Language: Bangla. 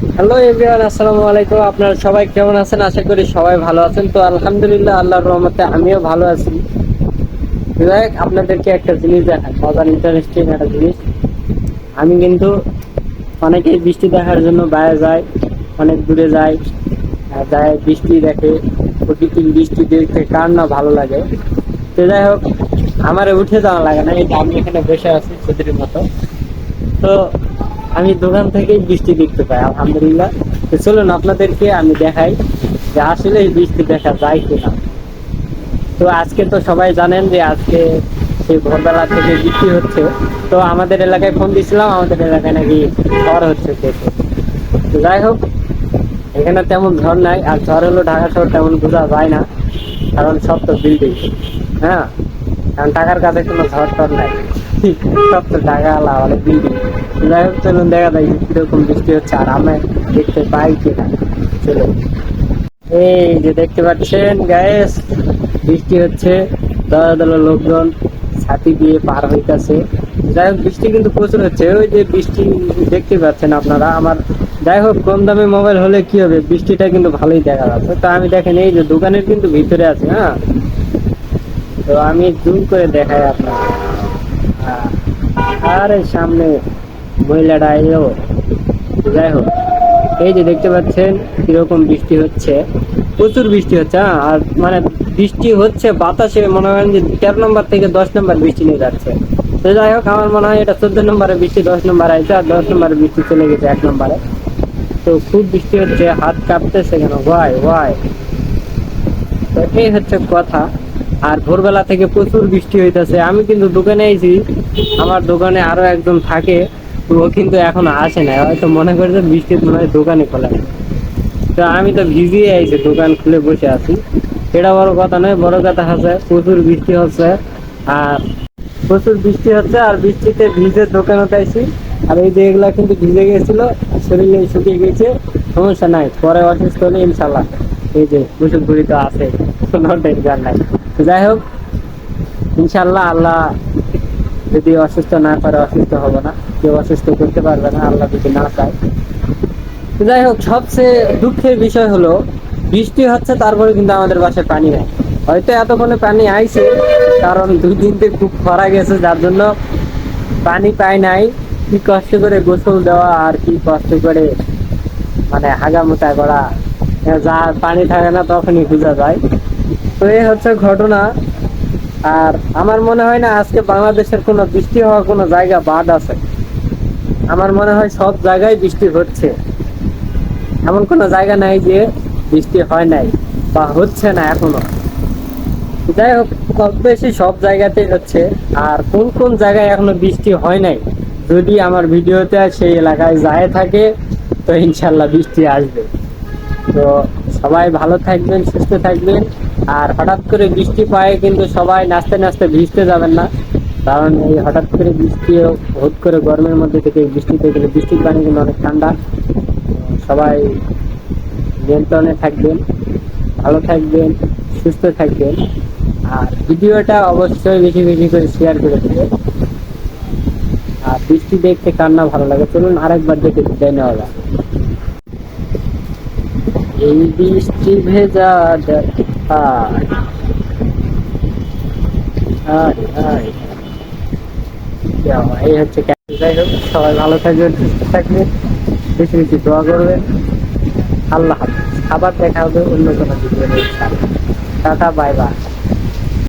হ্যালো এভরিওয়ান আসসালামু আলাইকুম। আপনারা সবাই কেমন আছেন? আশা করি সবাই ভালো আছেন। তো আলহামদুলিল্লাহ আল্লাহর রহমতে আমিও ভালো আছি। হোক, আপনাদেরকে একটা জিনিস দেখাই। মজার ইন্টারেস্টিং একটা জিনিস। আমি কিন্তু অনেকেই বৃষ্টি দেখার জন্য বাইরে যায় অনেক দূরে যায় যায় বৃষ্টি দেখে প্রকৃতির বৃষ্টি দেখতে কার না ভালো লাগে। তো যাই হোক আমার উঠে যাওয়া লাগে না এই আমি এখানে বসে আছি ছুটির মতো। তো আমি দোকান থেকেই বৃষ্টি দেখতে পাই, আলহামদুলিল্লাহ। তো চলুন আপনাদেরকে আমি দেখাই যে আসলে বৃষ্টি দেখা যায় কিনা। তো আজকে তো সবাই জানেন যে আজকে সেই ভোরবেলা থেকে বৃষ্টি হচ্ছে। তো আমাদের এলাকায় ফোন দিয়েছিলাম, আমাদের এলাকায় নাকি ঝড় হচ্ছে দেখে যাই হোক, এখানে তেমন ঝড় নাই, আর ঝড় হলো ঢাকা শহর তেমন বোঝা যায় না, কারণ সব তো বিল্ডিং হ্যাঁ কারণ টাকার কাছে কোনো ঝড় টর নাই। চলুন দেখা যায় কীরকম বৃষ্টি হচ্ছে আর আমি দেখতে পাই কিনা। চলুন। এই যে দেখতে পাচ্ছেন গ্যাস বৃষ্টি হচ্ছে দলা দলা লোকজন ছাতি দিয়ে পার হইতাছে। যাই হোক, বৃষ্টি কিন্তু প্রচুর হচ্ছে। ওই যে বৃষ্টি দেখতে পাচ্ছেন আপনারা, আমার যাই হোক, কম দামে মোবাইল হলে কি হবে? বৃষ্টিটা কিন্তু ভালোই দেখা যাচ্ছে। তো আমি দেখেন, এই যে দোকানের কিন্তু ভিতরে আছে হ্যাঁ? তো আমি জুম করে দেখাই আপনার আরে সামনে মহিলাটা এলো। যাই হোক, এই যে দেখতে পাচ্ছেন কীরকম বৃষ্টি হচ্ছে। প্রচুর বৃষ্টি হচ্ছে হ্যাঁ? আর মানে বৃষ্টি হচ্ছে, বাতাসে মনে করেন যে তেরো নম্বর থেকে দশ নম্বর বৃষ্টি নিয়ে যাচ্ছে। তো যাই হোক, আমার মনে হয় এটা চোদ্দ নম্বরে বৃষ্টি, দশ নম্বর আছে আর দশ নম্বরে বৃষ্টি চলে গেছে এক নম্বরে। তো খুব বৃষ্টি হচ্ছে, হাত কাঁপতেছে কেন? ওয়াই ওয়াই তো এই হচ্ছে কথা। আর ভোরবেলা থেকে প্রচুর বৃষ্টি হইতেছে। আমি কিন্তু দোকানে আইছি, আমার দোকানে আরও একজন থাকে ও কিন্তু এখন আসে না হয়তো মনে করে যে বৃষ্টি হয় দোকানে খোলা তো আমি তো ভিজিয়ে আইছি, দোকান খুলে বসে আছি। এটা বড় কথা নয়, বড় কথা হচ্ছে প্রচুর বৃষ্টি হচ্ছে। আর প্রচুর বৃষ্টি হচ্ছে, আর বৃষ্টিতে ভিজে দোকানে আইছি আর এই যে এগুলা কিন্তু ভিজে গেছিল, শরীরে শুকিয়ে গেছে, সমস্যা নাই। পরে অসুস্থ হলে ইনশাল্লাহ এই যে ওষুধ গুলি তো আছে। কোনো টেনশন নাই। যাই হোক ইনশাল্লাহ আল্লাহ যদি অসুস্থ না করে অসুস্থ হবে না, কেউ অসুস্থ করতে পারবে না, আল্লাহ যদি না চায়। যাই হোক সবচেয়ে দুঃখের বিষয় হলো, বৃষ্টি হচ্ছে, তারপরে কিন্তু আমাদের বাসায় পানি নেই। হয়তো এতক্ষণে পানি আইছে, কারণ দুই দিন থেকে খুব খরা গেছে, যার জন্য পানি পাই নাই। কি কষ্ট করে গোসল দেওয়া আর কি কষ্ট করে মানে হাগামোটা করা, যা পানি থাকে না তখনই বোঝা যায়। তো এই হচ্ছে ঘটনা। আর আমার মনে হয় না আজকে বাংলাদেশের কোনো বৃষ্টি হওয়ার কোনো জায়গা বাদ আছে। আমার মনে হয় সব জায়গায় বৃষ্টি হচ্ছে। এমন কোনো জায়গা নাই যে বৃষ্টি হয় নাই বা হচ্ছে না এখনও। যাই হোক, কম বেশি সব জায়গাতেই হচ্ছে। আর কোন কোন জায়গায় এখনও বৃষ্টি হয় নাই, যদি আমার ভিডিওতে সেই এলাকায় যায় থাকে, তো ইনশাল্লাহ বৃষ্টি আসবে। তো সবাই ভালো থাকবেন, সুস্থ থাকবেন। আর হঠাৎ করে বৃষ্টি পায়ে, কিন্তু সবাই নাচতে নাচতে ভিজতে যাবেন না। কারণ এই হঠাৎ করে বৃষ্টি হুট করে গরমের মধ্যে থেকে বৃষ্টিতে গেলে বৃষ্টির পানি কিন্তু অনেক ঠান্ডা। সবাই নিয়ন্ত্রণে থাকবেন, ভালো থাকবেন, সুস্থ থাকবেন। আর ভিডিওটা অবশ্যই বেশি বেশি করে শেয়ার করে দেবেন। আর বৃষ্টি দেখতে কান্না ভালো লাগে, চলুন আরেকবার দেখে বিদায় নেওয়া এই বৃষ্টি ভেজা হায় হায় যাও, এই হচ্ছে। যাই হোক সবাই ভালো থাকবেন সুস্থ থাকবেন বেশি বেশি দোয়া করবেন আল্লাহ হাফিজ। আবার দেখা হবে অন্য কোনো ভিডিও টাটা বাই বাই।